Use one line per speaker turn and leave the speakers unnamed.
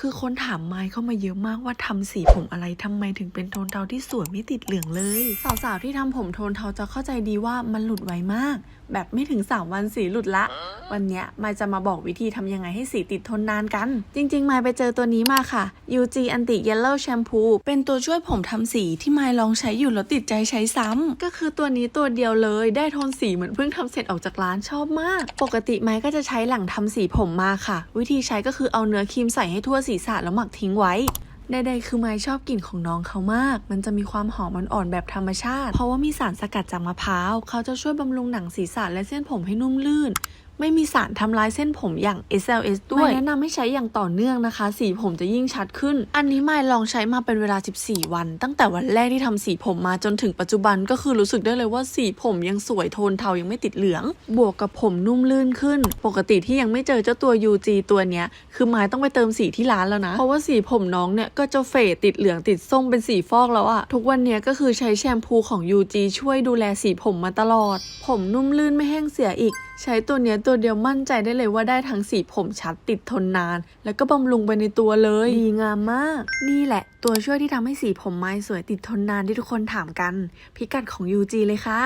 คือคนถามไมค์เข้ามาเยอะมากว่าทำสีผมอะไรทำไมถึงเป็นโทนเทาที่สวยไม่ติดเหลืองเลย สาวๆที่ทำผมโทนเทาจะเข้าใจดีว่ามันหลุดไวมาก แบบไม่ถึง 3 วันสีหลุดละ วันเนี้ยไมค์จะมาบอกวิธีทำยังไงให้สีติดทนนานกัน จริงๆไมค์ไปเจอตัวนี้มาค่ะ UG Anti Yellow Shampoo เป็นตัวช่วยผมทำสีที่ไมค์ลองใช้อยู่แล้วติดใจใช้ซ้ำก็คือตัวนี้ตัวเดียวเลยได้โทนสีเหมือนเพิ่งทำเสร็จออกจากร้านชอบมาก ปกติไมค์ก็จะใช้หลังทำสีผมมาค่ะ วิธีใช้ก็คือเอาเนื้อครีมใส่ให้ทั่วศีรษะแล้วหมักทิ้งไว้ใดๆคือไม้ชอบกลิ่นของน้องเขามาก มันจะมีความหอมอ่อนๆแบบธรรมชาติ เพราะว่ามีสารสกัดจากมะพร้าว เขาจะช่วยบำรุงหนังศีรษะและเส้นผมให้นุ่มลื่น ไม่มีสารทำลายเส้นผมอย่าง SLS ด้วยแนะนำให้ใช้อย่างต่อเนื่องนะคะ สีผมจะยิ่งชัดขึ้น อันนี้ไม่ลองใช้มาเป็นเวลา 14 วัน ตั้งแต่วันแรกที่ทำสีผมมาจนถึงปัจจุบันก็คือรู้สึกได้เลยว่าสีผมยังสวยโทนเทายังไม่ติดเหลือง บวกกับผมนุ่มลื่นขึ้น ปกติที่ยังไม่เจอเจ้าตัว UG ตัวเนี้ย คือไม้ต้องไปเติมสีที่ร้านแล้วนะ เพราะว่าสีผมน้องเนี่ยก็จะเฟดติดเหลืองติดส้มเป็นสีฟอกแล้วอะทุกวันเนี้ยก็คือใช้แชมพูของ UG ช่วยดูแลสีผมมาตลอด ผมนุ่มลื่นไม่แห้งเสียอีก ใช้ตัวเนี้ยตัวเดียวมั่นใจได้เลยว่าได้ทั้งสีผมชัดติดทนนาน แล้วก็บำรุงไปในตัวเลย ดีงามมาก นี่แหละ ตัวช่วยที่ทำให้สีผมไม้สวยติดทนนานที่ทุกคนถามกัน พิกัดของ UG เลยค่ะ